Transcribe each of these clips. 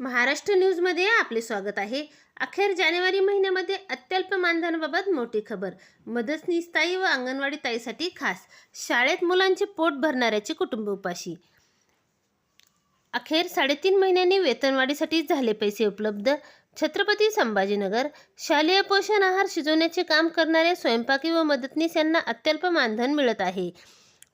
महाराष्ट्र न्यूजमध्ये आपले स्वागत आहे. अखेर जानेवारी महिन्यामध्ये अत्यल्प मानधनाबाबत मोठी खबर. मदतनीस ताई व अंगणवाडी ताईसाठी खास. शाळेत मुलांचे पोट भरणाऱ्याचे कुटुंब उपाशी. अखेर साडेतीन महिन्यांनी वेतनवाढीसाठी झाले पैसे उपलब्ध. छत्रपती संभाजीनगर. शालेय पोषण आहार शिजवण्याचे काम करणाऱ्या स्वयंपाकी व मदतनीस यांना अत्यल्प मानधन मिळत आहे.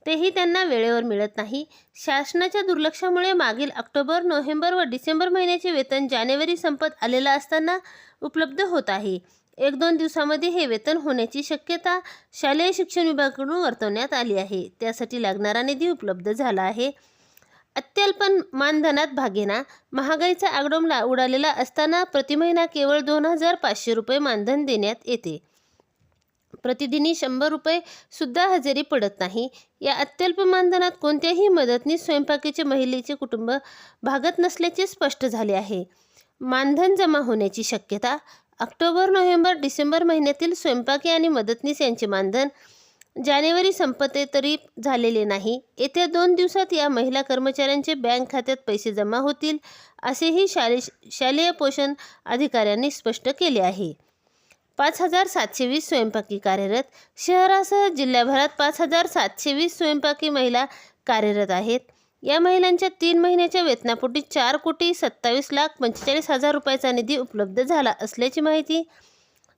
तेही त्यांना वेळेवर मिळत नाही. शासनाच्या दुर्लक्षामुळे मागील ऑक्टोबर नोव्हेंबर व डिसेंबर महिन्याचे वेतन जानेवारी संपत आलेलं असताना उपलब्ध होत आहे. एक दोन दिवसामध्ये हे वेतन होण्याची शक्यता शालेय शिक्षण विभागाकडून वर्तवण्यात आली आहे. त्यासाठी लागणारा निधी उपलब्ध झाला आहे. अत्यल्प मानधनात भागेना महागाईचा आगडोमला उडालेला असताना प्रतिमहिना केवळ दोन हजार पाचशे रुपये मानधन देण्यात येते. प्रतिदिनी शंभर रुपये सुद्धा हजेरी पडत नाही. या अत्यल्प मानधनात कोणत्याही मदतनीस स्वयंपाकीचे महिलेचे कुटुंब भागत नसल्याचे स्पष्ट झाले आहे. मानधन जमा होण्याची शक्यता ऑक्टोबर नोव्हेंबर डिसेंबर महिन्यातील स्वयंपाकी आणि मदतनीस यांचे मानधन जानेवारी संपते तरी झालेले नाही. येत्या दोन दिवसात या महिला कर्मचाऱ्यांचे बँक खात्यात पैसे जमा होतील असेही शाले शालेय पोषण अधिकाऱ्यांनी स्पष्ट केले आहे. पाच हजार सातशे वीस स्वयंपाकी कार्यरत. शहरासह जिल्ह्याभरात पाच हजार सातशे वीस स्वयंपाकी महिला कार्यरत आहेत. या महिलांच्या तीन महिन्याच्या वेतनापोटी चार कोटी सत्तावीस लाख पंचेचाळीस हजार रुपयाचा निधी उपलब्ध झाला असल्याची माहिती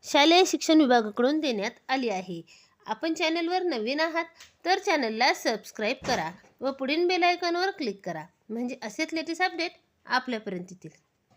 शालेय शिक्षण विभागाकडून देण्यात आली आहे. आपण चॅनलवर नवीन आहात तर चॅनलला सबस्क्राईब करा व पुढील बेल आयकॉनवर क्लिक करा. म्हणजे असेच लेटेस्ट अपडेट आपल्यापर्यंत येतील.